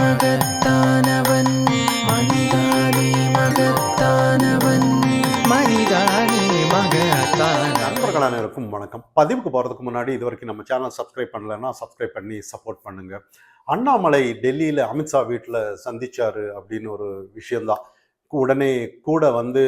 மகத்தானவன் மகத்தானவன். அனைவருக்கும் வணக்கம். பதிவுக்கு போகிறதுக்கு முன்னாடி இது வரைக்கும் நம்ம சேனல் சப்ஸ்கிரைப் பண்ணலைன்னா சப்ஸ்கிரைப் பண்ணி சப்போர்ட் பண்ணுங்க. அண்ணாமலை டெல்லியில் அமித்ஷா வீட்டில் சந்திச்சாரு அப்படின்னு ஒரு விஷயந்தான் உடனே கூட வந்து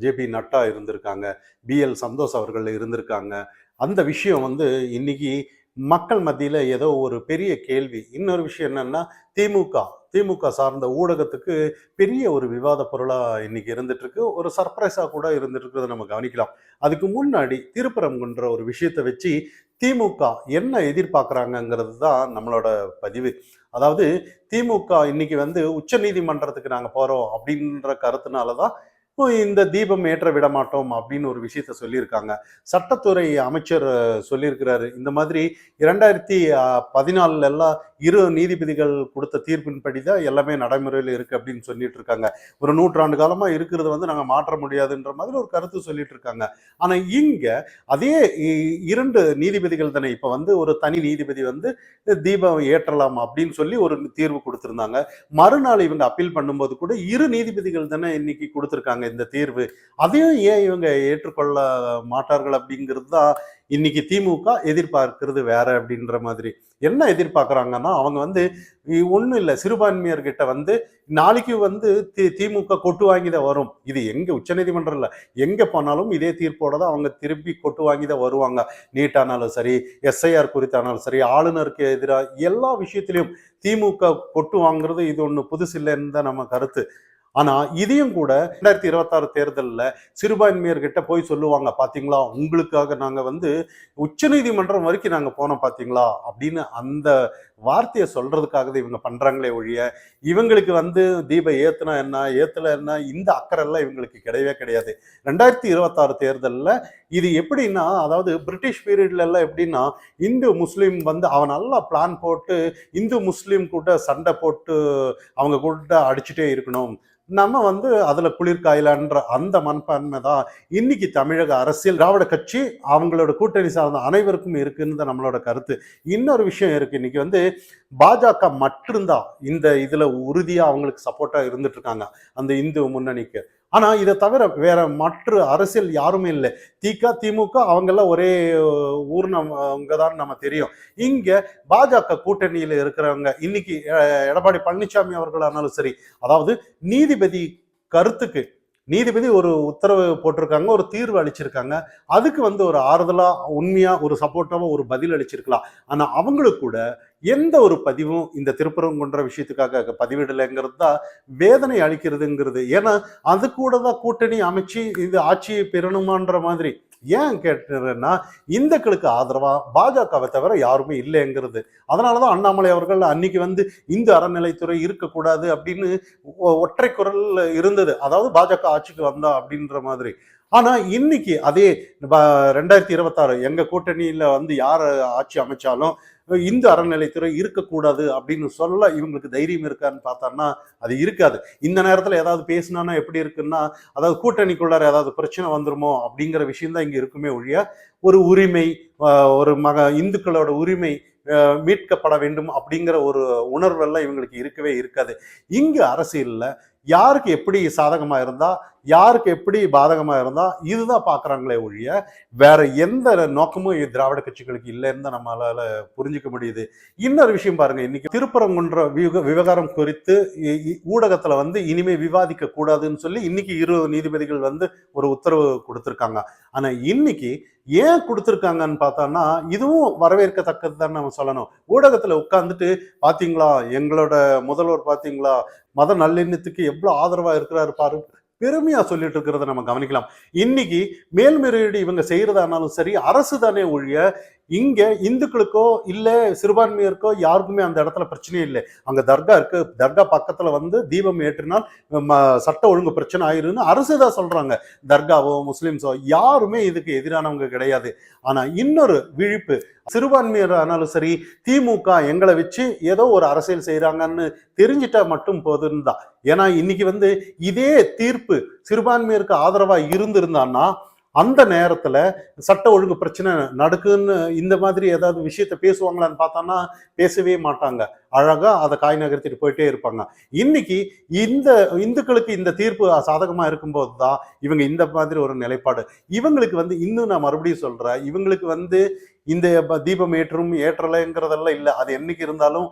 ஜேபி நட்டா இருந்திருக்காங்க. பிஎல் சந்தோஷ் அவர்கள் இருந்திருக்காங்க. அந்த விஷயம் வந்து இன்னைக்கு மக்கள் மத்தியில் ஏதோ ஒரு பெரிய கேள்வி. இன்னொரு விஷயம் என்னன்னா திமுக திமுக சார்ந்த ஊடகத்துக்கு பெரிய ஒரு விவாத பொருளாக இன்னைக்கு இருந்துட்டு இருக்கு ஒரு சர்ப்ரைஸாக கூட இருந்துட்டு இருக்கிறத நம்ம கவனிக்கலாம். அதுக்கு முன்னாடி திருப்பரங்குன்ற ஒரு விஷயத்தை வச்சு திமுக என்ன எதிர்பார்க்குறாங்கங்கிறது தான் நம்மளோட பதிவு. அதாவது திமுக இன்னைக்கு வந்து உச்ச நீதிமன்றத்துக்கு நாங்கள் போகிறோம் அப்படின்ற கருத்துனால தான் இந்த தீபம் ஏற்ற விட மாட்டோம் அப்படின்னு ஒரு விஷயத்த சொல்லியிருக்காங்க. சட்டத்துறை அமைச்சர் சொல்லியிருக்கிறாரு. இந்த மாதிரி இரண்டாயிரத்தி பதினாலுல எல்லாம் இரு நீதிபதிகள் கொடுத்த தீர்ப்பின்படி தான் எல்லாமே நடைமுறையில் இருக்குது அப்படின்னு சொல்லிட்டு இருக்காங்க. ஒரு நூற்றாண்டு காலமாக இருக்கிறத வந்து நாங்கள் மாற்ற முடியாதுன்ற மாதிரி ஒரு கருத்து சொல்லிட்டு இருக்காங்க. ஆனால் இங்கே அதே இ- இரண்டு நீதிபதிகள் தானே. இப்போ வந்து ஒரு தனி நீதிபதி வந்து தீபம் ஏற்றலாம் அப்படின்னு சொல்லி ஒரு தீர்வு கொடுத்துருந்தாங்க. மறுநாள் இவங்க அப்பீல் பண்ணும்போது கூட இரு நீதிபதிகள் தானே இன்னைக்கு கொடுத்துருக்காங்க இந்த தீர்வு. அதையும் ஏன் இவங்க ஏற்றுக்கொள்ள மாட்டார்கள் அப்படிங்கிறது தான் இன்னைக்கு திமுக எதிர்பார்க்கிறது வேற அப்படின்ற மாதிரி. என்ன எதிர்பார்க்குறாங்கன்னா அவங்க வந்து ஒன்றும் இல்லை. சிறுபான்மையர்கிட்ட வந்து நாளைக்கு வந்து தி திமுக கொட்டு வாங்கி தான் வரும். இது எங்கே உச்சநீதிமன்றம் இல்லை. போனாலும் இதே தீர்ப்போட தான் அவங்க திருப்பி கொட்டு வாங்கி தான் வருவாங்க. நீட்டானாலும் சரி எஸ்ஐஆர் குறித்தானாலும் சரி ஆளுநருக்கு எதிராக எல்லா விஷயத்திலையும் திமுக கொட்டு வாங்குறது இது ஒன்று புதுசு இல்லைன்னு தான் நம்ம கருத்து. ஆனா இதையும் கூட ரெண்டாயிரத்தி இருபத்தாறு தேர்தலில் சிறுபான்மையர்கிட்ட போய் சொல்லுவாங்க பார்த்தீங்களா உங்களுக்காக நாங்க வந்து உச்சநீதிமன்றம் வரைக்கும் நாங்க போனோம் பார்த்தீங்களா அப்படின்னு அந்த வார்த்தையை சொல்றதுக்காக இவங்க பண்றாங்களே ஒழிய இவங்களுக்கு வந்து தீப ஏத்துனா என்ன ஏத்துல என்ன இந்த அக்கறை எல்லாம் இவங்களுக்கு கிடையவே கிடையாது. ரெண்டாயிரத்தி இருபத்தாறு தேர்தலில் இது எப்படின்னா அதாவது பிரிட்டிஷ் பீரியட்ல எல்லாம் எப்படின்னா இந்து முஸ்லீம் வந்து அவன் நல்லா பிளான் போட்டு இந்து முஸ்லீம் கூட சண்டை போட்டு அவங்க கூட அடிச்சுட்டே இருக்கணும். நம்ம வந்து அதில் குளிர்காயிலான்ற அந்த மனப்பான்மை தான் இன்னைக்கு தமிழக அரசியல் திராவிட கட்சி அவங்களோட கூட்டணி சார்ந்த அனைவருக்கும் இருக்குன்னு தான் நம்மளோட கருத்து. இன்னொரு விஷயம் இருக்கு. இன்னைக்கு வந்து பாஜக மட்டும்தான் இந்த இதுல உறுதியா அவங்களுக்கு சப்போர்ட்டா இருந்துட்டு இருக்காங்க அந்த இந்து முன்னணிக்கு. ஆனா இதை தவிர வேற மற்ற அரசியல் யாருமே இல்லை. திக திமுக அவங்கெல்லாம் ஒரே ஊர்னவங்க தான் நம்ம தெரியும். இங்க பாஜக கூட்டணியில இருக்கிறவங்க இன்னைக்கு எடப்பாடி பழனிசாமி அவர்களானாலும் சரி அதாவது நீதிபதி கருத்துக்கு நீதிபதி ஒரு உத்தரவு போட்டிருக்காங்க ஒரு தீர்வு அளிச்சிருக்காங்க. அதுக்கு வந்து ஒரு ஆறுதலாக உண்மையாக ஒரு சப்போர்ட்டாக ஒரு பதில் அளிச்சிருக்கலாம். ஆனால் அவங்களுக்கு கூட எந்த ஒரு பதிவும் இந்த திருப்பரங்குன்ற விஷயத்துக்காக பதிவிடலைங்கிறது தான் வேதனை அளிக்கிறதுங்கிறது. ஏன்னா அது கூட தான் கூட்டணி அமைச்சு இது ஆட்சியை பெறணுமான்ற மாதிரி. ஏன் கேட்டுறேன்னா இந்துக்களுக்கு ஆதரவா பாஜகவை தவிர யாருமே இல்லைங்கிறது. அதனாலதான் அண்ணாமலை அவர்கள் அன்னைக்கு வந்து இந்து அறநிலைத்துறை இருக்கக்கூடாது அப்படின்னு ஒ- ஒற்றை குரல் இருந்தது. அதாவது பாஜக ஆட்சிக்கு வந்தா அப்படின்ற மாதிரி. ஆனா இன்னைக்கு அதே ப- ரெண்டாயிரத்தி இருபத்தாறு எங்க கூட்டணியில வந்து யார் ஆட்சி அமைச்சாலும் இந்து அறநிலைத்துறை இருக்கக்கூடாது அப்படின்னு சொல்ல இவங்களுக்கு தைரியம் இருக்கான்னு பார்த்தோன்னா அது இருக்காது. இந்த நேரத்தில் ஏதாவது பேசினானா எப்படி இருக்குன்னா அதாவது கூட்டணிக்குள்ளார ஏதாவது பிரச்சனை வந்துருமோ அப்படிங்கிற விஷயம்தான் இங்கே இருக்குமே ஒழிய ஒரு உரிமை ஒரு மக இந்துக்களோட உரிமை மீட்கப்பட வேண்டும் அப்படிங்கிற ஒரு உணர்வெல்லாம் இவங்களுக்கு இருக்கவே இருக்காது. இங்கு அரசியலில் யாருக்கு எப்படி சாதகமாக இருந்தால் யாருக்கு எப்படி பாதகமா இருந்தா இதுதான் பாக்குறாங்களே ஒழிய வேற எந்த நோக்கமும் திராவிட கட்சிகளுக்கு இல்லைன்னு தான் நம்மளால புரிஞ்சுக்க முடியுது. இன்னொரு விஷயம் பாருங்க இன்னைக்கு திருப்பரங்குன்ற விவகாரம் குறித்து ஊடகத்தில் ஊடகத்துல வந்து இனிமே விவாதிக்க கூடாதுன்னு சொல்லி இன்னைக்கு இரு நீதிபதிகள் வந்து ஒரு உத்தரவு கொடுத்துருக்காங்க. ஆனா இன்னைக்கு ஏன் கொடுத்துருக்காங்கன்னு பார்த்தோம்னா இதுவும் வரவேற்கத்தக்கது தான் நம்ம சொல்லணும். ஊடகத்துல உட்கார்ந்துட்டு பாத்தீங்களா? எங்களோட முதல்வர் பாத்தீங்களா? மத நல்லெண்ணத்துக்கு எவ்வளவு ஆதரவா இருக்கிறாரு பாரு. பெருமையா சொல்லிட்டு இருக்கிறத நம்ம கவனிக்கலாம். இன்னைக்கு மேல்முறையீடு இவங்க செய்யறதானாலும் சரி அரசு தானே ஒழிய இங்க இந்துக்களுக்கோ இல்ல சிறுபான்மையருக்கோ யாருக்குமே அந்த இடத்துல பிரச்சனையே இல்லை. அங்க தர்கா இருக்கு. தர்கா பக்கத்துல வந்து தீபம் ஏற்றினால் ம, சட்ட ஒழுங்கு பிரச்சனை ஆயிருன்னு அரசு தான் சொல்றாங்க. தர்காவோ முஸ்லிம்ஸோ யாருமே இதுக்கு எதிரானவங்க கிடையாது. ஆனா இன்னொரு விழிப்பு சிறுபான்மையர் ஆனாலும் சரி திமுக எங்களை வச்சு ஏதோ ஒரு அரசியல் செய்கிறாங்கன்னு தெரிஞ்சிட்டா மட்டும் போதுன்னு தான் ஏன்னா இன்னைக்கு வந்து இதே தீர்ப்பு சிறுபான்மையருக்கு ஆதரவா இருந்திருந்தான்னா அந்த நேரத்தில் சட்ட ஒழுங்கு பிரச்சனை நடக்குன்னு இந்த மாதிரி ஏதாவது விஷயத்த பேசுவாங்களான்னு பார்த்தான்னா பேசவே மாட்டாங்க. அழகாக அதை காய் நகர்த்திட்டு போயிட்டே இருப்பாங்க. இன்னைக்கு இந்த இந்துக்களுக்கு இந்த தீர்ப்பு சாதகமாக இருக்கும்போது தான் இவங்க இந்த மாதிரி ஒரு நிலைப்பாடு. இவங்களுக்கு வந்து இன்னும் நான் மறுபடியும் சொல்கிறேன் இவங்களுக்கு வந்து இந்த ப- தீபம் ஏற்றும் ஏற்றலைங்கிறதெல்லாம் இல்லை. அது என்னைக்கு இருந்தாலும்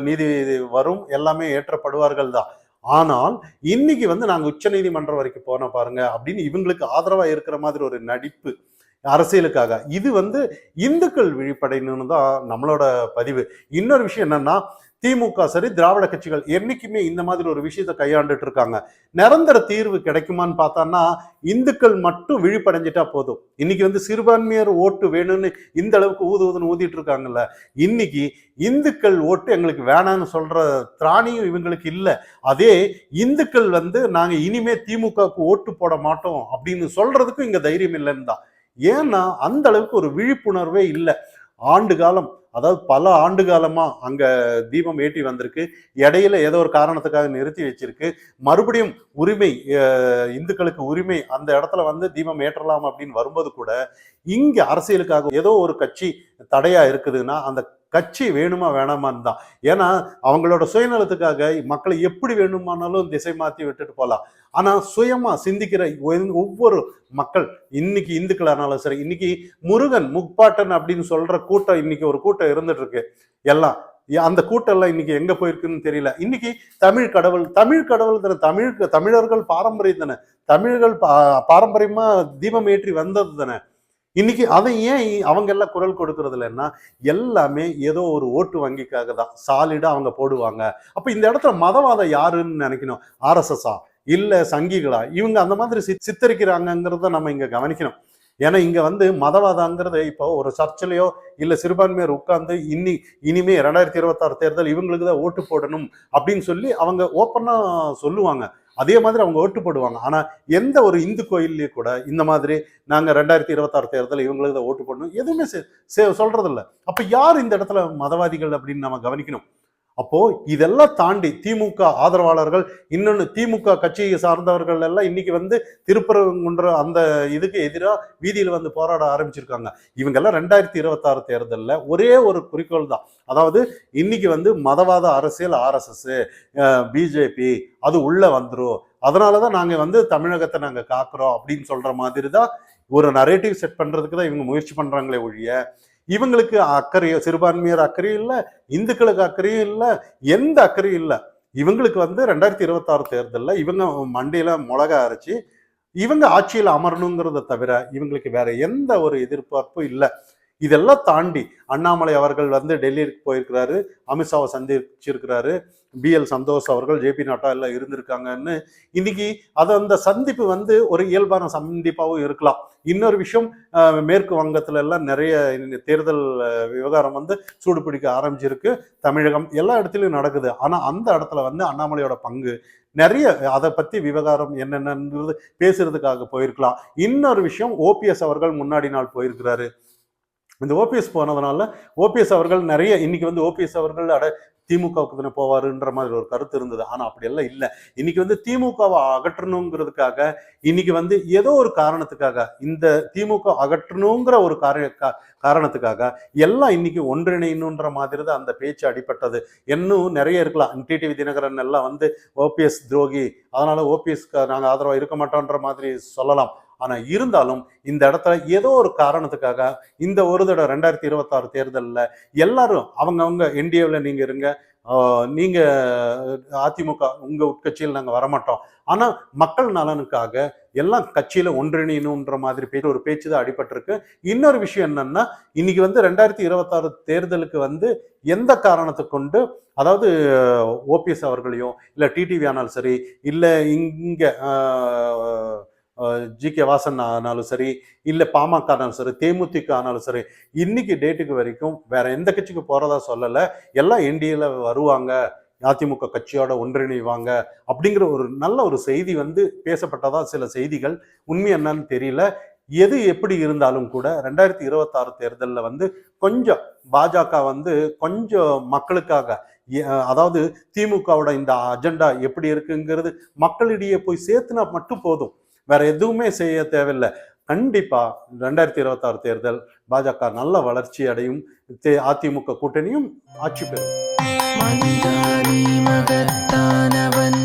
நீதி வரும். எல்லாமே ஏற்றப்படுவார்கள் தான். ஆனால் இன்னைக்கு வந்து நாங்கள் உச்ச நீதிமன்றம் வரைக்கும் போன பாருங்க அப்படின்னு இவங்களுக்கு ஆதரவாக இருக்கிற மாதிரி ஒரு நடிப்பு அரசியலுக்காக. இது வந்து இந்துக்கள் விழிப்படையணும்னு தான் நம்மளோட பதிவு. இன்னொரு விஷயம் என்னன்னா திமுக சரி திராவிட கட்சிகள் என்னைக்குமே இந்த மாதிரி ஒரு விஷயத்தை கையாண்டுட்டு இருக்காங்க. நிரந்தர தீர்வு கிடைக்குமான்னு பார்த்தான்னா இந்துக்கள் மட்டும் விழிப்படைஞ்சிட்டா போதும். இன்னைக்கு வந்து சிறுபான்மையர் ஓட்டு வேணும்னு இந்த அளவுக்கு ஊது ஊதுன்னு ஊதிட்டு இருக்காங்கல்ல இன்னைக்கு இந்துக்கள் ஓட்டு எங்களுக்கு வேணாம்னு சொல்ற திராணியும் இவங்களுக்கு இல்லை. அதே இந்துக்கள் வந்து நாங்கள் இனிமே திமுகவுக்கு ஓட்டு போட மாட்டோம் அப்படின்னு சொல்றதுக்கும் இங்க தைரியம் இல்லைன்னு தான். ஏன்னா அந்த அளவுக்கு ஒரு விழிப்புணர்வே இல்லை. ஆண்டு காலம் அதாவது பல ஆண்டு காலமா அங்க தீபம் ஏற்றி வந்திருக்கு. இடையில ஏதோ ஒரு காரணத்துக்காக நிறுத்தி வச்சிருக்கு. மறுபடியும் உரிமை இந்துக்களுக்கு உரிமை அந்த இடத்துல வந்து தீபம் ஏற்றலாம் அப்படின்னு வரும்போது கூட இங்க அரசியலுக்காக ஏதோ ஒரு கட்சி தடையா இருக்குதுன்னா அந்த கட்சி வேணுமா வேணாமான்னு தான். ஏன்னா அவங்களோட சுயநலத்துக்காக மக்களை எப்படி வேணுமானாலும் திசை மாத்தி விட்டுட்டு போகலாம் ஆனா சுயமா சிந்திக்கிற ஒவ்வொரு மக்கள் இன்னைக்கு இந்துக்களானாலும் சரி இன்னைக்கு முருகன் முப்பாட்டன் அப்படின்னு சொல்ற கூட்டம் இன்னைக்கு ஒரு கூட்டம் இருந்துட்டு இருக்கு எல்லாம் அந்த கூட்டம் எல்லாம் இன்னைக்கு எங்க போயிருக்குன்னு தெரியல. இன்னைக்கு தமிழ் கடவுள் தமிழ் கடவுள் தானே தமிழ் தமிழர்கள் பாரம்பரியம் தானே. தமிழர்கள் பா- பாரம்பரியமா தீபம் ஏற்றி வந்தது தானே. இன்னைக்கு அதை ஏன் அவங்க எல்லாம் குரல் கொடுக்கறது இல்லைன்னா எல்லாமே ஏதோ ஒரு ஓட்டு வங்கிக்காக தான். சாலிடா அவங்க போடுவாங்க. அப்ப இந்த இடத்துல மதவாதம் யாருன்னு நினைக்கணும்? ஆர்எஸ்எஸ்ஆ இல்ல சங்கிகளா? இவங்க அந்த மாதிரி சித்- சித்தரிக்கிறாங்கங்கிறத நம்ம இங்க கவனிக்கணும். ஏன்னா இங்க வந்து மதவாதங்கிறது இப்போ ஒரு சர்ச்சிலையோ இல்ல சிறுபான்மையர் உட்கார்ந்து இன்னி இனிமே ரெண்டாயிரத்தி இருபத்தாறு தேர்தல் இவங்களுக்கு தான் ஓட்டு போடணும் அப்படின்னு சொல்லி அவங்க ஓப்பனா சொல்லுவாங்க. அதே மாதிரி அவங்க ஓட்டு போடுவாங்க ஆனால் எந்த ஒரு இந்து கோயில்லையும் கூட இந்த மாதிரி நாங்கள் ரெண்டாயிரத்தி இருபத்தாறு தேர்தலில் இவங்களுக்கு தான் ஓட்டு போடணும். எதுவுமே செ- அப்போ யார் இந்த இடத்துல மதவாதிகள் அப்படின்னு நம்ம கவனிக்கணும்? அப்போ இதெல்லாம் தாண்டி திமுக ஆதரவாளர்கள் இன்னொன்று திமுக கட்சியை சார்ந்தவர்கள் எல்லாம் இன்னைக்கு வந்து திருப்பரங்குன்ற அந்த இதுக்கு எதிராக வீதியில் வந்து போராட ஆரம்பிச்சிருக்காங்க. இவங்கெல்லாம் ரெண்டாயிரத்தி இருபத்தாறு தேர்தலில் ஒரே ஒரு குறிக்கோள் தான். அதாவது இன்னைக்கு வந்து மதவாத அரசியல் ஆர்எஸ்எஸ் பிஜேபி அது உள்ள வந்துடும் அதனால தான் நாங்கள் வந்து தமிழகத்தை நாங்கள் காக்குறோம் அப்படின்னு சொல்கிற மாதிரி தான் ஒரு நரேட்டிவ் செட் பண்ணுறதுக்கு தான் இவங்க முயற்சி பண்ணுறாங்களே ஒழிய இவங்களுக்கு அக்கறையோ சிறுபான்மையர் அக்கறையும் இல்லை இந்துக்களுக்கு அக்கறையும் இல்லை எந்த அக்கறையும் இல்லை. இவங்களுக்கு வந்து ரெண்டாயிரத்தி இருபத்தாறு தேர்தலில் இவங்க மண்டையில் மிளகா அரைச்சி இவங்க ஆட்சியில் அமரணுங்கிறத தவிர இவங்களுக்கு வேற எந்த ஒரு எதிர்பார்ப்பும் இல்லை. இதெல்லாம் தாண்டி அண்ணாமலை அவர்கள் வந்து டெல்லிக்கு போயிருக்கிறாரு அமித்ஷாவை சந்திச்சிருக்கிறாரு பி எல் சந்தோஷ் அவர்கள் ஜேபி நட்டா எல்லாம் இருந்திருக்காங்கன்னு. இன்னைக்கு அது அந்த சந்திப்பு வந்து ஒரு இயல்பான சந்திப்பாகவும் இருக்கலாம். இன்னொரு விஷயம் மேற்கு வங்கத்துல எல்லாம் நிறைய தேர்தல் விவகாரம் வந்து சூடு பிடிக்க ஆரம்பிச்சிருக்கு. தமிழகம் எல்லா இடத்துலயும் நடக்குது. ஆனா அந்த இடத்துல வந்து அண்ணாமலையோட பங்கு நிறைய அதை பத்தி விவகாரம் என்னென்னங்கிறது பேசுறதுக்காக போயிருக்கலாம். இன்னொரு விஷயம் ஓபிஎஸ் அவர்கள் முன்னாடி நாள் போயிருக்கிறாரு. இந்த ஓபிஎஸ் போனதுனால ஓபிஎஸ் அவர்கள் நிறைய இன்னைக்கு வந்து ஓபிஎஸ் அவர்கள் அட திமுகவுக்கு தானே போவாருன்ற மாதிரி ஒரு கருத்து இருந்தது. ஆனால் அப்படி எல்லாம் இல்லை. இன்னைக்கு வந்து திமுகவை அகற்றணுங்கிறதுக்காக இன்னைக்கு வந்து ஏதோ ஒரு காரணத்துக்காக இந்த திமுக அகற்றணுங்கிற ஒரு காரிய கா- காரணத்துக்காக எல்லாம் இன்னைக்கு ஒன்றிணையணுன்ற மாதிரி தான் அந்த பேச்சு அடிப்பட்டது இன்னும் நிறைய இருக்கலாம். டிடிவி தினகரன் எல்லாம் வந்து ஓபிஎஸ் துரோகி. அதனால ஓபிஎஸ்க்கு நாங்கள் ஆதரவாக இருக்க மாட்டோன்ற மாதிரி சொல்லலாம். ஆனா இருந்தாலும் இந்த இடத்துல ஏதோ ஒரு காரணத்துக்காக இந்த ஒரு தடவை ரெண்டாயிரத்தி இருபத்தாறு தேர்தலில் எல்லாரும் அவங்கவுங்க என்டிஏவில் நீங்க இருங்க நீங்கள் நீங்க அதிமுக உங்க உட்கட்சியில் நாங்கள் வரமாட்டோம். ஆனா மக்கள் நலனுக்காக எல்லாம் கட்சியில ஒன்றிணையணுன்ற மாதிரி பேச்சு ஒரு பேச்சு தான் அடிபட்டிருக்கு. இன்னொரு விஷயம் என்னன்னா இன்னைக்கு வந்து ரெண்டாயிரத்தி இருபத்தாறு தேர்தலுக்கு வந்து எந்த காரணத்தை கொண்டு அதாவது ஓபிஎஸ் அவர்களையும் இல்லை டிடிவி ஆனாலும் சரி இல்லை இங்கே ஜி கே வாசன் ஆனாலும் சரி இல்லை பாமக ஆனாலும் சரி தேமுதிக ஆனாலும் சரி இன்னைக்கு டேட்டுக்கு வரைக்கும் வேற எந்த கட்சிக்கு போறதா சொல்லலை. எல்லாம் என்டிஏல வருவாங்க. அதிமுக கட்சியோட ஒன்றிணைவாங்க அப்படிங்கிற ஒரு நல்ல ஒரு செய்தி வந்து பேசப்பட்டதா சில செய்திகள். உண்மை என்னன்னு தெரியல. எது எப்படி இருந்தாலும் கூட ரெண்டாயிரத்தி இருபத்தாறு தேர்தலில் வந்து கொஞ்சம் பாஜக வந்து கொஞ்சம் மக்களுக்காக அதாவது திமுகவோட இந்த அஜெண்டா எப்படி இருக்குங்கிறது மக்களிடையே போய் சேர்த்துனா மட்டும் போதும். வேற எதுவுமே செய்ய தேவையில்லை. கண்டிப்பா ரெண்டாயிரத்தி இருபத்தாறு தேர்தல் பாஜக நல்ல வளர்ச்சி அடையும். அதிமுக கூட்டணியும் ஆட்சி பெறும். மகத்தானவன் மகத்தானவன்.